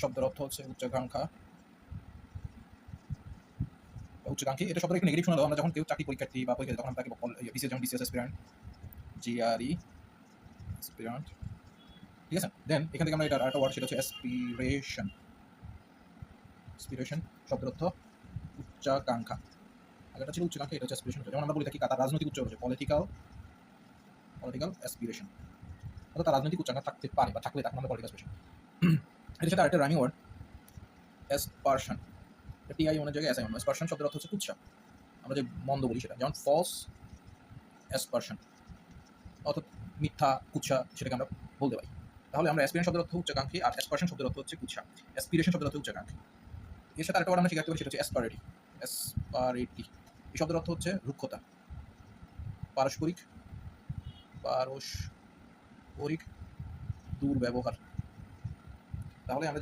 শব্দের অর্থ হচ্ছে উচ্চাকাঙ্ক্ষা। উচ্চাকাঙ্ক্ষী, এটা শব্দটা একটু নেগেটিভ শোনা আমরা যখন কেউ চাকরি পরীক্ষার্থী বা পরীক্ষা তখন তাকে যেমন জিআরই অ্যাসপিরান্ট ঠিক আছে? দেন এখান থেকে আমরা এটা আরেকটা ওয়ার্ড সেটা হচ্ছে অ্যাসপিরেশন অ্যাসপিরেশন শব্দের অর্থ উচ্চাকাঙ্ক্ষা। আগেটা ছিল উচ্চাকাঙ্ক্ষা, এটা হচ্ছে অ্যাসপিরেশন যেমন আমরা বলি থাকি তার রাজনৈতিক উচ্চ হচ্ছে পলিটিক্যাল পলিটিক্যাল অ্যাসপিরেশন তার রাজনৈতিক থাকতে পারে বা থাকলে তাকে আমরা পলিটিক্যাল অ্যাসপিরেশন এর সাথে আরেকটা রাইমিং ওয়ার্ড অ্যাসপারশন টিআই অনেক জায়গায় অ্যাসাইন অ্যাসপারশন শব্দের অর্থ হচ্ছে কুৎসা। আমরা যে মন্দ বলি সেটা, যেমন ফলস অ্যাসপারশন অর্থাৎ মিথ্যা, কুৎসা সেটাকে আমরা বলতে পারি। তাহলে আমরা অ্যাসপিরেশন শব্দের অর্থ উচ্চাকাঙ্ক্ষী, আর অ্যাসপারশন শব্দের অর্থ হচ্ছে কুৎসা। অ্যাসপিরেশন শব্দের অর্থ উচ্চাকাঙ্ক্ষী। এর সাথে আরেকটা আমরা শিখতে পারি, সেটা হচ্ছে অ্যাসপারেটি অ্যাসপারেটি এই শব্দের অর্থ হচ্ছে রুক্ষতা। পারস্পরিক পারস্পরিক দুর্ব্যবহার। তাহলে আমরা